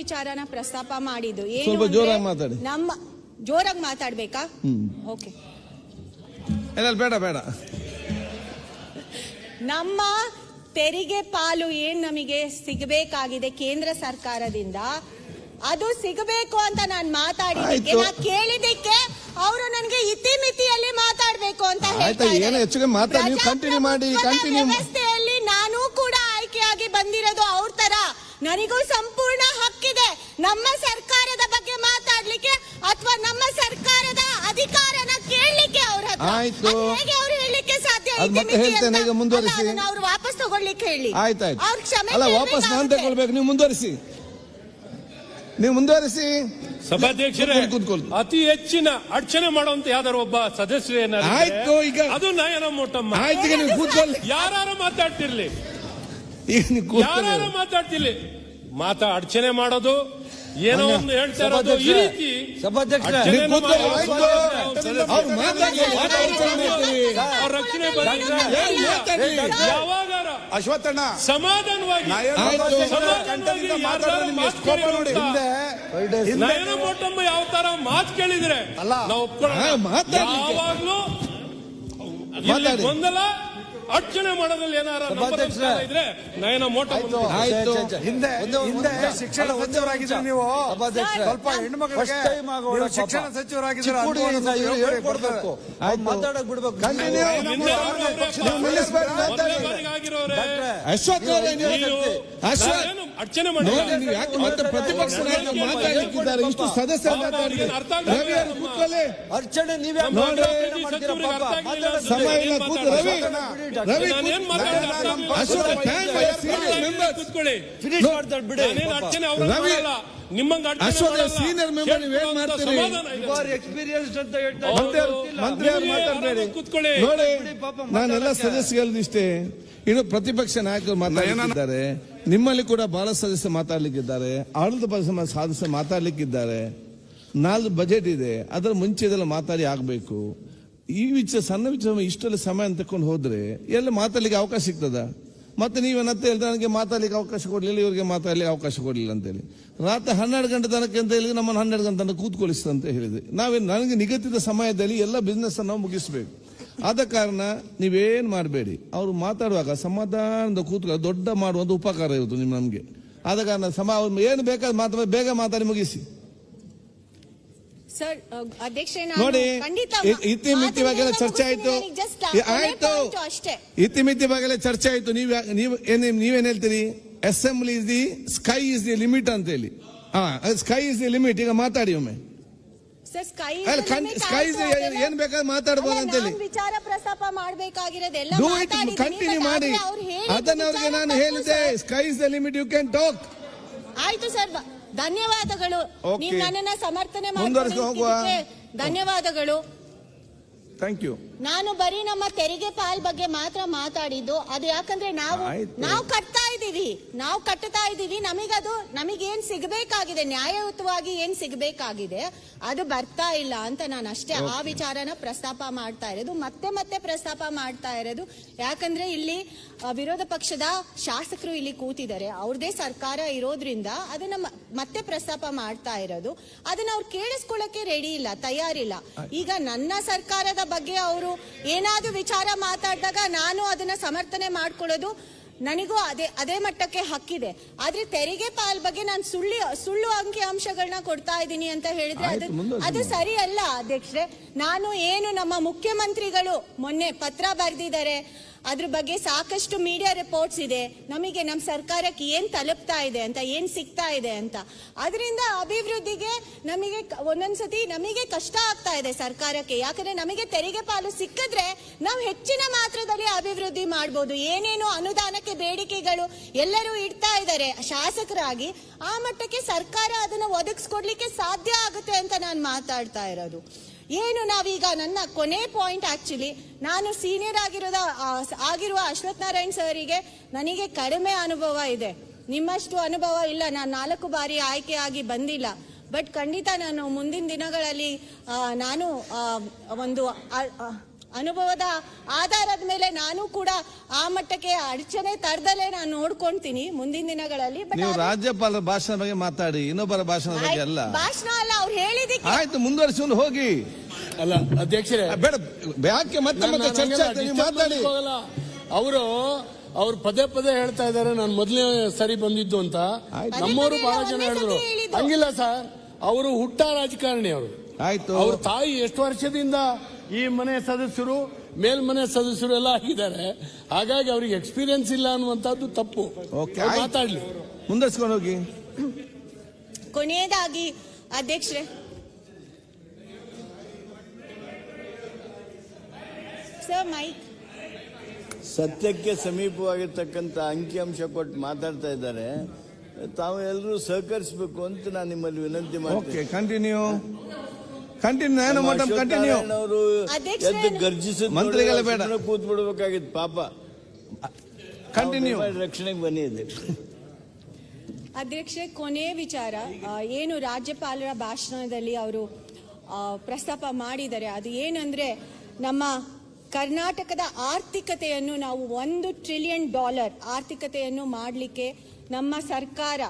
ವಿಚಾರನ ಪ್ರಸ್ತಾಪ ಮಾಡಿದ್ದು. ಸ್ವಲ್ಪ ಜೋರಾಗಿ ಮಾತಾಡಿ. ನಮ್ಮ ಜೋರಾಗಿ ಮಾತಾಡ್ಬೇಕಾ? ಓಕೆ. ಬೇಡ ಬೇಡ. ನಮ್ಮ ತೆರಿಗೆ ಪಾಲು ಏನ್ ನಮಗೆ ಸಿಗಬೇಕಾಗಿದೆ ಕೇಂದ್ರ ಸರ್ಕಾರದಿಂದ? ಅದು ಸಿಗಬೇಕು ಅಂತ ನಾನು ಮಾತಾಡಿದ್ದಕ್ಕೆ. ನಾ ಕೇಳಿದ್ದಕ್ಕೆ ಅವರು ನನಗೆ ಇತಿಮಿತಿಯಲ್ಲಿ ಮಾತಾಡಬೇಕು ಅಂತ ಹೇಳ್ತಾರೆ ವ್ಯವಸ್ಥೆಯಲ್ಲಿ ನಾನು ಕೂಡ ಆಯ್ಕೆಯಾಗಿ ಬಂದಿರೋದು ಅವ್ರ ತರ. ನನಗೂ ಹಕ್ಕಿದೆ ನಮ್ಮ ಸರ್ಕಾರದ ಬಗ್ಗೆ ಮಾತಾಡ್ಲಿಕ್ಕೆ ಅಥವಾ ನಮ್ಮ ಸರ್ಕಾರದ ಅಧಿಕಾರನ ಕೇಳಲಿಕ್ಕೆ ಅವರ ಹತ್ರ? ಆಯ್ತು. ಹೇಗೆ ಅವ್ರು ಹೇಳಲಿಕ್ಕೆ ಸಾಧ್ಯ ಅದ್ ಮತ್ತೆ ಹೇಳ್ತೇನೆ, ಈಗ ಮುಂದುವರಿಸಿ. ಅವ್ರು ವಾಪಸ್ ತಗೊಳ್ಲಿಕ್ಕೆ ಹೇಳಿ. ಆಯ್ತಾಯ್ತು. ಅವ್ರ ಕ್ಷಮೆ ಅಲ್ಲ ವಾಪಸ್ ನಾನು. ತಗೊಳ್ಬೇಕು ನೀವು ಮುಂದುವರಿಸಿ. ನೀವು ಮುಂದುವರಿಸಿ. ಸಭಾಧ್ಯಕ್ಷರೇ. ಅತಿ ಹೆಚ್ಚಿನ ಅಡಚಣೆ ಮಾಡುವಂತ ಯಾವ್ದಾರು ಒಬ್ಬ ಸದಸ್ಯರು ಏನಾದ್ರು ಆಯ್ತು, ಈಗ- ಅದು ನಯನ ಮೋಟಮ್ಮ. ಆಯ್ತು ಈಗ ನೀವು ಕೂತ್ಕೊಳ್ಳಿ. ಯಾರು ಮಾತಾಡ್ತಿರ್ಲಿ? ಈಗ ನೀವು ಕೂತ್ಕೊಳ್ಳಿ. ಯಾರು ಮಾತಾಡ್ತಿರ್ಲಿ? ಮಾತಾ ಅಡಚಣೆ ಮಾಡೋದು ಏನೋ ಒಂದು ಹೇಳ್ತಾ ಇರೋದು ಈ ರೀತಿ. ಅವ್ರ ರಕ್ಷಣೆ ಯಾವಾಗಾರ? ಅಶ್ವತ್ಥಣ್ಣ. ಸಮಾಧಾನವಾಗಿ. ಮೋಟಮ್ಮ ಯಾವ ತರ ಮಾತು ಕೇಳಿದ್ರೆ ಅಲ್ಲ. ನಾವು. ಯಾವಾಗ್ಲೂ ಗೊಂದಲ ಅರ್ಚನೆ ಮಾಡೋದ್ರಲ್ಲಿ ಏನಾರ. ಇದ್ರೆ ನಯನ ಮೋಟ ಹಿಂದೆ ಹಿಂದೆ ಶಿಕ್ಷಣ ಸಚಿವರಾಗಿದ್ರೆ. ನೀವು. ಸ್ವಲ್ಪ ಹೆಣ್ಮಕ್ಳಿಗೆ ಶಿಕ್ಷಣ ಸಚಿವರಾಗಿದ್ರೆ ಮಾತಾಡಕ್ ಬಿಡ್ಬೇಕು. ಅಶ್ವಥ್ ಅಶ್ವಥ್ ಅರ್ಚನೆ ನೋಡಿ ನೀವು ಯಾಕೆ ಮತ್ತೆ ಪ್ರತಿಪಕ್ಷ ಇಷ್ಟು ಸದಸ್ಯರು ಅರ್ಚನೆ ನೀವೇ ಸಮಯ ಇಲ್ಲ ಕೂತು ರವಿ ರವಿ ಮೆಂಬರ್ ಕೂತ್ಕೊಳ್ಳಿ. ಫಿನಿಶ್ ಮಾಡ್ತಾರೆ ಬಿಡಿ ನಾನೇನ್ ಪಾಪ. ಅರ್ಚನೆ ಅವ್ರನ್ನ ರವಿ, ನಿಮ್ಮಂಗ ಅಶ್ವಥ್ ನೀವ್ ಏನ್ ಮಾಡ್ತೀರಿ? ಅಂತ ಹೇಳ್ತಾ. ಮಂತ್ರಿ ಅವ್ರು- ಮಾತಾಡ್ಬೇಡಿ ಕೂತ್ಕೊಳ್ಳಿ. ನೋಡಿ ನಾನೆಲ್ಲ ಸದಸ್ಯ ಸದಸ್ಯರು ಇಷ್ಟೇ. ಇನ್ನು ಪ್ರತಿಪಕ್ಷ ನಾಯಕರು ಮಾತಾಡಲಿಕ್ಕಿದ್ದಾರೆ. ನಿಮ್ಮಲ್ಲಿ ಕೂಡ ಬಹಳ ಸದಸ್ಯ ಮಾತಾಡ್ಲಿಕ್ಕಿದ್ದಾರೆ. ಆಡಳಿತ ಪಕ್ಷ ಸದಸ್ಯ ಮಾತಾಡ್ಲಿಕ್ಕಿದ್ದಾರೆ. ನಾಲ್ಕು ಬಜೆಟ್ ಇದೆ. ಅದರ ಮುಂಚೆ ಇದೆಲ್ಲ ಮಾತಾಡಿ ಆಗ್ಬೇಕು. ಈ ವಿಚಾರ ಸಣ್ಣ ವಿಚಾರ ಇಷ್ಟೆಲ್ಲ ಸಮಯ ತಕೊಂಡು ಹೋದ್ರೆ ಎಲ್ಲ ಮಾತಾಡ್ಲಿಕ್ಕೆ ಅವಕಾಶ ಸಿಗ್ತದ? ಮತ್ತೆ ನೀವೇನಂತ ಹೇಳಿದ್ರೆ ನನಗೆ ಮಾತಾಡ್ಲಿಕ್ಕೆ ಅವಕಾಶ ಕೊಡಲಿಲ್ಲ, ಇವರಿಗೆ ಮಾತಾಡಲಿಕ್ಕೆ ಅವಕಾಶ ಕೊಡಲಿಲ್ಲ ಅಂತೇಳಿ. ರಾತ್ರಿ ಹನ್ನೆರಡು ಗಂಟೆ ತನಕ ಅಂತ ಹೇಳಿ ನಮ್ಮನ್ನು ಹನ್ನೆರಡು ಗಂಟೆ ತನಕ ಕೂತ್ಕೊಳಿಸ್ತದೆ ಅಂತ ಹೇಳಿದೆ. ನಾವೇನು ನನಗೆ ನಿಗದಿತ ಸಮಯದಲ್ಲಿ ಎಲ್ಲ ಬಿಸ್ನೆಸ್ ನಾವು ಮುಗಿಸ್ಬೇಕು. ಆದ ಕಾರಣ ನೀವೇನು ಮಾಡಬೇಡಿ. ಅವರು ಮಾತಾಡುವಾಗ ಸಮಾಧಾನದ ಕೂತ್ಕೊಳ್ಳೋ ದೊಡ್ಡ ಮಾಡುವಂಥ ಉಪಕಾರ ಇರುತ್ತೆ ನಿಮ್ಮ ನಮಗೆ. ಆದ ಕಾರಣ ಸಮ ಏನು ಬೇಕಾದ ಮಾತಾಡ ಬೇಗ ಮಾತಾಡಿ ಮುಗಿಸಿ. ನೋಡಿ ಇ- ಇತಿಮಿತಿವಾಗೆಲ್ಲ ಚರ್ಚೆ ಆಯ್ತು. ಇ- ಆಯ್ತು. ಅಷ್ಟೇ. ಇತಿಮಿತಿ ಬಗ್ಗೆಲ್ಲ ಚರ್ಚೆ ಆಯ್ತು. ನೀವು ನೀವ್ ನೀವೇನ್ ಹೇಳ್ತೀರಿ? Assembly is the sky is the limit ಅಂತ ಹೇಳಿ. ಹಾ ಸ್ಕೈ ಇಸ್ ದಿ ಲಿಮಿಟ್ ಈಗ ಮಾತಾಡಿ ಒಮ್ಮೆ. ಸ್ಕೈ ಏನ್ ಬೇಕಾದ್ರೂ ಮಾತಾಡ್ಬೋದು ಅಂತೇಳಿ. ವಿಚಾರ ಪ್ರಸ್ತಾಪ ಮಾಡ್ಬೇಕಾಗಿರೋದೆಲ್ಲ ಕಂಟಿನ್ಯೂ ಮಾಡಿ. ಅದನ್ನ ಅವ್ರಿಗೆ ನಾನು ಹೇಳಿದೆ sky is the limit you can talk ಆಯ್ತು ಸರ್ ಧನ್ಯವಾದಗಳು Okay. ನೀವು ನನ್ನನ್ನ ಸಮರ್ಥನೆ ಮುಂದುವರಿಸ್ಕೊಂಡು ಹೋಗುವ. ಮಾಡಿದ್ದಕ್ಕೆ ಧನ್ಯವಾದಗಳು ಥ್ಯಾಂಕ್ ಯು ನಾನು ಬರೀ ನಮ್ಮ ತೆರಿಗೆ ಪಾಲ್ ಬಗ್ಗೆ ಮಾತ್ರ ಮಾತಾಡಿದ್ದು. ಅದು ಯಾಕಂದ್ರೆ ನಾವು ಆಯ್ತು. ನಾವು ಕಟ್ತಾ ಇದೀವಿ ನಾವು ಕಟ್ತಾ ಇದೀವಿ ನಮಗದು ನಮಗೇನ್ ಸಿಗಬೇಕಾಗಿದೆ? ನ್ಯಾಯಯುತವಾಗಿ ಏನ್ ಸಿಗಬೇಕಾಗಿದೆ? ಅದು ಬರ್ತಾ ಇಲ್ಲ ಅಂತ ನಾನು ಅಷ್ಟೇ ಆ ವಿಚಾರನ ಪ್ರಸ್ತಾಪ ಮಾಡ್ತಾ ಇರೋದು. ಮತ್ತೆ ಮತ್ತೆ ಪ್ರಸ್ತಾಪ ಮಾಡ್ತಾ ಇರೋದು. ಯಾಕಂದ್ರೆ ಇಲ್ಲಿ ಆ, ವಿರೋಧ ಪಕ್ಷದ ಶಾಸಕರು ಇಲ್ಲಿ ಕೂತಿದ್ದಾರೆ. ಅವ್ರದೇ ಸರ್ಕಾರ ಇರೋದ್ರಿಂದ ಅದನ್ನ ಮ- ಮತ್ತೆ ಪ್ರಸ್ತಾಪ ಮಾಡ್ತಾ ಇರೋದು. ಅದನ್ನ ಅವ್ರು ಕೇಳಿಸ್ಕೊಳ್ಳಕ್ಕೆ ರೆಡಿ ಇಲ್ಲ ತಯಾರಿಲ್ಲ. ಈಗ ನನ್ನ ಸರ್ಕಾರದ ಬಗ್ಗೆ ಅವರು ಏನಾದ್ರೂ ವಿಚಾರ ಮಾತಾಡಿದಾಗ ನಾನು ಅದನ್ನ ಸಮರ್ಥನೆ ಮಾಡ್ಕೊಳ್ಳೋದು ನನಗೂ ಅದೇ ಅದೇ ಮಟ್ಟಕ್ಕೆ ಹಕ್ಕಿದೆ. ಆದ್ರೆ ತೆರಿಗೆ ಪಾಲ್ ಬಗ್ಗೆ ನಾನು ಸುಳ್ಳು ಸುಳ್ಳು ಅಂಕಿ ಅಂಶಗಳನ್ನ ಕೊಡ್ತಾ ಇದ್ದೀನಿ ಅಂತ ಹೇಳಿದ್ರೆ ಅದು ಅದು ಸರಿ ಅಲ್ಲ ಅಧ್ಯಕ್ಷರೇ. ನಾನು ಏನು ನಮ್ಮ ಮುಖ್ಯಮಂತ್ರಿಗಳು ಮೊನ್ನೆ ಪತ್ರ ಬರೆದಿದ್ದಾರೆ. ಅದ್ರ ಬಗ್ಗೆ ಸಾಕಷ್ಟು ಮೀಡಿಯಾ ರಿಪೋರ್ಟ್ಸ್ ಇದೆ. ನಮಗೆ ನಮ್ಮ ಸರ್ಕಾರಕ್ಕೆ ಏನ್ ತಲುಪ್ತಾ ಇದೆ ಅಂತ, ಏನ್ ಸಿಗ್ತಾ ಇದೆ ಅಂತ. ಅದರಿಂದ ಅಭಿವೃದ್ಧಿಗೆ ನಮಗೆ ಒಂದೊಂದ್ಸತಿ ನಮಗೆ ಕಷ್ಟ ಆಗ್ತಾ ಇದೆ ಸರ್ಕಾರಕ್ಕೆ. ಯಾಕಂದ್ರೆ ನಮಗೆ ತೆರಿಗೆ ಪಾಲು ಸಿಕ್ಕಿದ್ರೆ ನಾವು ಹೆಚ್ಚಿನ ಮಾತ್ರದಲ್ಲಿ ಅಭಿವೃದ್ಧಿ ಮಾಡ್ಬೋದು. ಏನೇನು ಅನುದಾನಕ್ಕೆ ಬೇಡಿಕೆಗಳು ಎಲ್ಲರೂ ಇಡ್ತಾ ಇದ್ದಾರೆ ಶಾಸಕರಾಗಿ. ಆ ಮಟ್ಟಕ್ಕೆ ಸರ್ಕಾರ ಅದನ್ನ ಒದಗಿಸ್ಕೊಡ್ಲಿಕ್ಕೆ ಸಾಧ್ಯ ಆಗುತ್ತೆ ಅಂತ ನಾನು ಮಾತಾಡ್ತಾ ಇರೋದು. ಏನು ನಾವೀಗ ನನ್ನ ಕೊನೆ ಪಾಯಿಂಟ್ ಆಕ್ಚುಲಿ ನಾನು ಸೀನಿಯರ್ ಆಗಿರೋದ ಆಗಿರುವ ಅಶ್ವಥ್ ನಾರಾಯಣ್ ಸರಿಗೆ ನನಗೆ ಕಡಿಮೆ ಅನುಭವ ಇದೆ. ನಿಮ್ಮಷ್ಟು ಅನುಭವ ಇಲ್ಲ. ನಾನು ನಾಲ್ಕು ಬಾರಿ ಆಯ್ಕೆ ಆಗಿ ಬಂದಿಲ್ಲ. ಬಟ್ ಖಂಡಿತ ನಾನು ಮುಂದಿನ ದಿನಗಳಲ್ಲಿ ನಾನು ಒಂದು ಅನುಭವದ ಆಧಾರದ ಮೇಲೆ ನಾನು ಕೂಡ ಆ ಮಟ್ಟಕ್ಕೆ ಅಡಚಣೆ ತರದಲ್ಲೇ ನಾನು ನೋಡ್ಕೊಂತೀನಿ ಮುಂದಿನ ದಿನಗಳಲ್ಲಿ ನೀವು ರಾಜ್ಯಪಾಲರ ಭಾಷಣ ಬಗ್ಗೆ ಮಾತಾಡಿ ಇನ್ನೊಬ್ಬರ ಭಾಷಣದ ಬಗ್ಗೆ ಅಲ್ಲ. ಭಾಷಣ ಅಲ್ಲ ಅವ್ರು ಹೇಳಿದಕ್ಕೆ. ಆಯ್ತು ಮುಂದುವರಿಸಿಕೊಂಡು ಹೋಗಿ. ಅಲ್ಲ ಅಧ್ಯಕ್ಷರೇ. ಬೇಡ ಯಾಕೆ ಮತ್ತೆ ಮತ್ತೆ ಚರ್ಚೆ ಆಗ್ತದೆ? ನೀವು ಮಾತಾಡಿ. ಅವರು ಅವ್ರು ಪದೇ ಪದೇ ಹೇಳ್ತಾ ಇದ್ದಾರೆ ನಾನು ಮೊದಲನೇ ಸರಿ ಬಂದಿದ್ದು ಅಂತ. ಆಯ್ತು. ನಮ್ಮವರು ಬಹಳ ಜನ ಒಂದೇ ಹೇಳಿದ್ರು. ಹೇಳಿದ್ದು. ಹಂಗಿಲ್ಲ ಸರ್ ಅವರು ಹುಟ್ಟ ರಾಜಕಾರಣಿ ಅವರು. ಆಯ್ತು. ಅವ್ರ ತಾಯಿ ಎಷ್ಟು ವರ್ಷದಿಂದ ಈ ಮನೆ ಸದಸ್ಯರು ಮೇಲ್ಮನೆ ಸದಸ್ಯರು ಎಲ್ಲ ಆಗಿದ್ದಾರೆ. ಹಾಗಾಗಿ ಅವ್ರಿಗೆ ಎಕ್ಸ್ಪೀರಿಯನ್ಸ್ ಇಲ್ಲ ಅನ್ನುವಂಥದ್ದು ತಪ್ಪು. ಓಕೆ ಅವ್ರು. ಮಾತಾಡ್ಲಿ. ಮುಂದರ್ಸ್ಕೊಂಡು ಹೋಗಿ. ಕೊನೆಯದಾಗಿ ಅಧ್ಯಕ್ಷರೇ. ಸರ್ ಮೈಕ್ ಸತ್ಯಕ್ಕೆ ಸಮೀಪವಾಗಿರ್ತಕ್ಕಂಥ ಅಂಕಿಅಂಶ ಕೊಟ್ಟು ಮಾತಾಡ್ತಾ ಇದ್ದಾರೆ. ತಾವು ಎಲ್ಲರೂ ಸಹಕರಿಸಬೇಕು ಅಂತ ನಾನು ನಿಮ್ಮಲ್ಲಿ ವಿನಂತಿ ಓಕೆ ಮಾಡ್ತೇನೆ ಕಂಟಿನ್ಯೂ ಕಂಟಿನ್ಯೂ ನಾನು ಮೇಡಮ್ ಕಂಟಿನ್ಯೂ ಅಧ್ಯಕ್ಷರೇ, ಎದ್ದು ಗರ್ಜಿಸಿ ಮಂತ್ರಿಗಳ ಬೇಡ. ಕೂತ್ ಬಿಡ್ಬೇಕಾಗಿತ್ತು ಪಾಪ. ಕಂಟಿನ್ಯೂ ರಕ್ಷಣೆಗೆ ಬನ್ನಿ ಅಧ್ಯಕ್ಷ. ಅಧ್ಯಕ್ಷೆ ಕೊನೆ ವಿಚಾರ. ಏನು ರಾಜ್ಯಪಾಲರ ಭಾಷಣದಲ್ಲಿ ಅವರು ಆ, ಪ್ರಸ್ತಾಪ ಮಾಡಿದ್ದಾರೆ ಅದು ಏನಂದ್ರೆ ನಮ್ಮ ಕರ್ನಾಟಕದ ಆರ್ಥಿಕತೆಯನ್ನು ನಾವು ಒಂದು ಟ್ರಿಲಿಯನ್ ಡಾಲರ್ ಆರ್ಥಿಕತೆಯನ್ನು ಮಾಡಲಿಕ್ಕೆ ನಮ್ಮ ಸರ್ಕಾರ